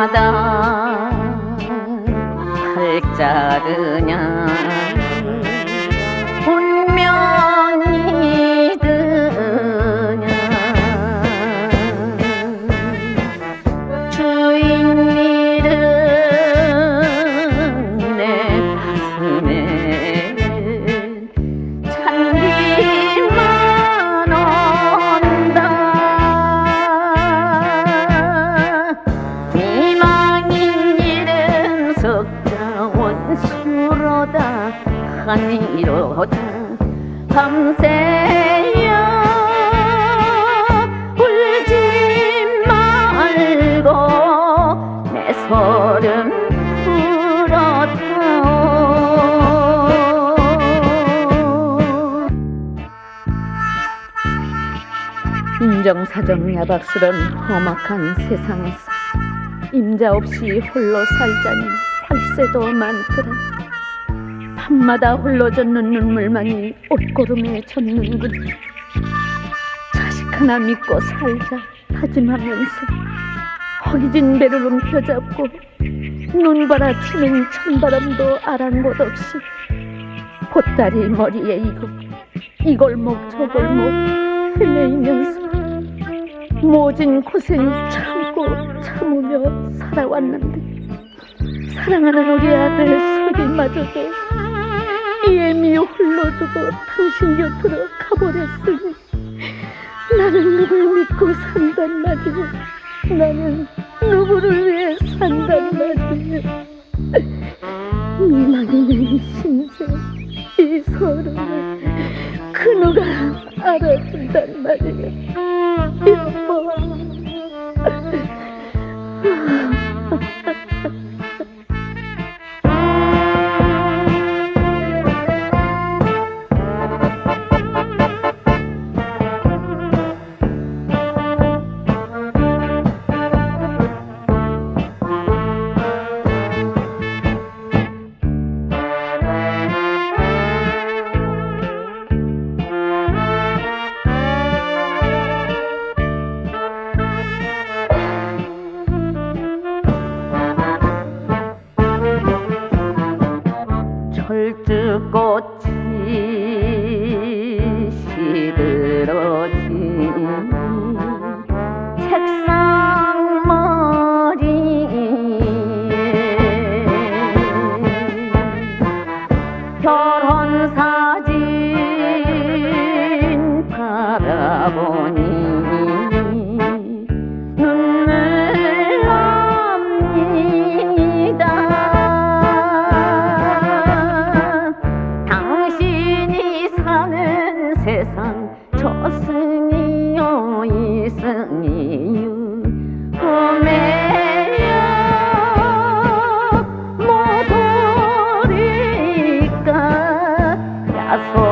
사람마다. 팔자드냐 수로다. 한이로다. 밤새야 울지 말고 내 소름 인정사정 야박스런 험악한 세상에서 임자 없이 홀로 살자니 팔세도 많더라 밤마다 홀로 젖는 눈물만이 옷고름에 젖는군. 자식 하나 믿고 살자 다짐하면서 허기진 배를 움켜잡고 눈바라 치는 찬바람도 아랑곳 없이 보따리 머리에 이고 이 골목 저 골목 헤매이면서 모진 고생 참고 참으며 살아왔는데 사랑하는 우리 아들 소리마저도 이애미 홀로 두고 당신 곁으로 가버렸으니 나는 누굴 믿고 산단 말이야 나는 누구를 위해 산단 말이야 미망이는 심세 이 서름을 그 누가 알아준단 말이야 여보 보니 눈물 납니다. 당신이 사는 세상 저승이요 이승이요 꿈에요. 모두리가 나서